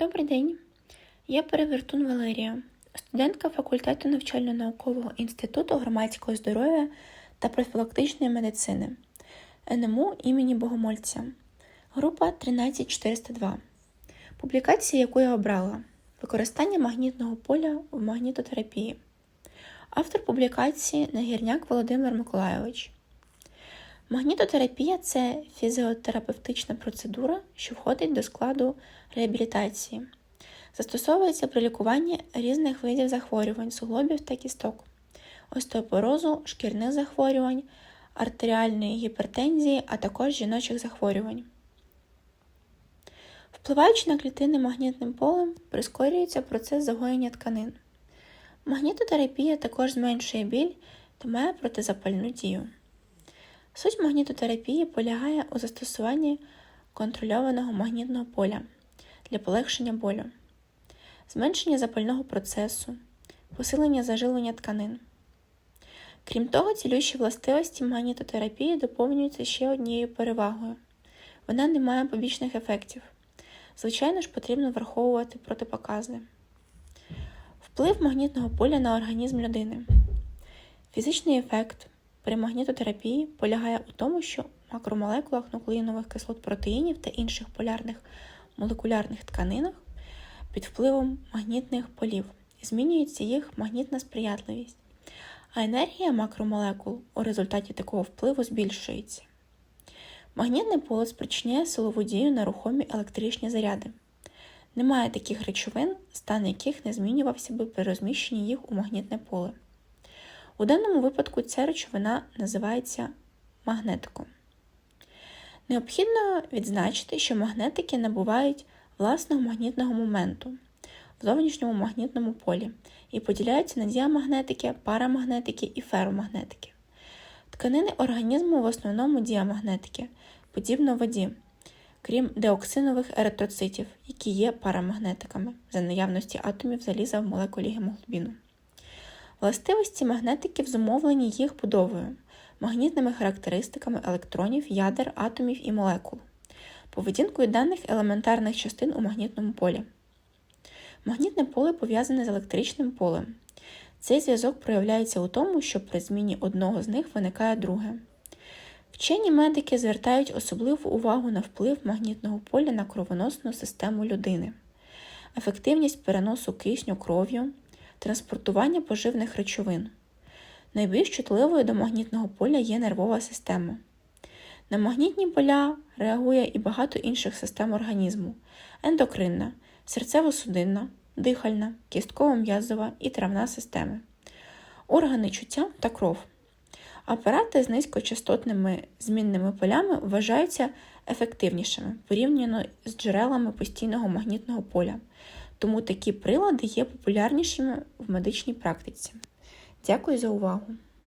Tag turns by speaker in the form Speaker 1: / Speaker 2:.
Speaker 1: Добрий день. Я Перевертун Валерія, студентка факультету навчально-наукового інституту громадського здоров'я та профілактичної медицини НМУ імені Богомольця, група 13402. Публікація, яку я обрала Використання магнітного поля в магнітотерапії. Автор публікації Нагірняк Володимир Миколайович. Магнітотерапія це фізіотерапевтична процедура, що входить до складу реабілітації. Застосовується при лікуванні різних видів захворювань суглобів та кісток, остеопорозу, шкірних захворювань, артеріальної гіпертензії, а також жіночих захворювань. Впливаючи на клітини магнітним полем, прискорюється процес загоєння тканин. Магнітотерапія також зменшує біль та має протизапальну дію. Суть магнітотерапії полягає у застосуванні контрольованого магнітного поля для полегшення болю, зменшення запального процесу, посилення зажилення тканин. Крім того, цілющі властивості магнітотерапії доповнюються ще однією перевагою. Вона не має побічних ефектів. Звичайно ж, потрібно враховувати протипокази. Вплив магнітного поля на організм людини. Фізичний ефект при магнітотерапії полягає у тому, що в макромолекулах нуклеїнових кислот протеїнів та інших полярних молекулярних тканинах під впливом магнітних полів змінюється їх магнітна сприятливість, а енергія макромолекул у результаті такого впливу збільшується. Магнітне поле спричиняє силову дію на рухомі електричні заряди. Немає таких речовин, стан яких не змінювався би при розміщенні їх у магнітне поле. У даному випадку ця речовина називається магнетиком. Необхідно відзначити, що магнетики набувають власного магнітного моменту в зовнішньому магнітному полі і поділяються на діамагнетики, парамагнетики і феромагнетики. Тканини організму в основному діамагнетики, подібно воді, крім деоксинових еритроцитів, які є парамагнетиками за наявності атомів заліза в молекулі гемоглобіну. Властивості магнетиків зумовлені їх будовою, магнітними характеристиками електронів, ядер, атомів і молекул, поведінкою даних елементарних частин у магнітному полі. Магнітне поле пов'язане з електричним полем. Цей зв'язок проявляється у тому, що при зміні одного з них виникає друге. Вчені медики звертають особливу увагу на вплив магнітного поля на кровоносну систему людини, ефективність переносу кисню кров'ю, транспортування поживних речовин. Найбільш чутливою до магнітного поля є нервова система. На магнітні поля реагує і багато інших систем організму: ендокринна, серцево-судинна, дихальна, кістково-м'язова і травна системи, органи чуття та кров. Апарати з низькочастотними змінними полями вважаються ефективнішими порівняно з джерелами постійного магнітного поля, тому такі прилади є популярнішими в медичній практиці. Дякую за увагу!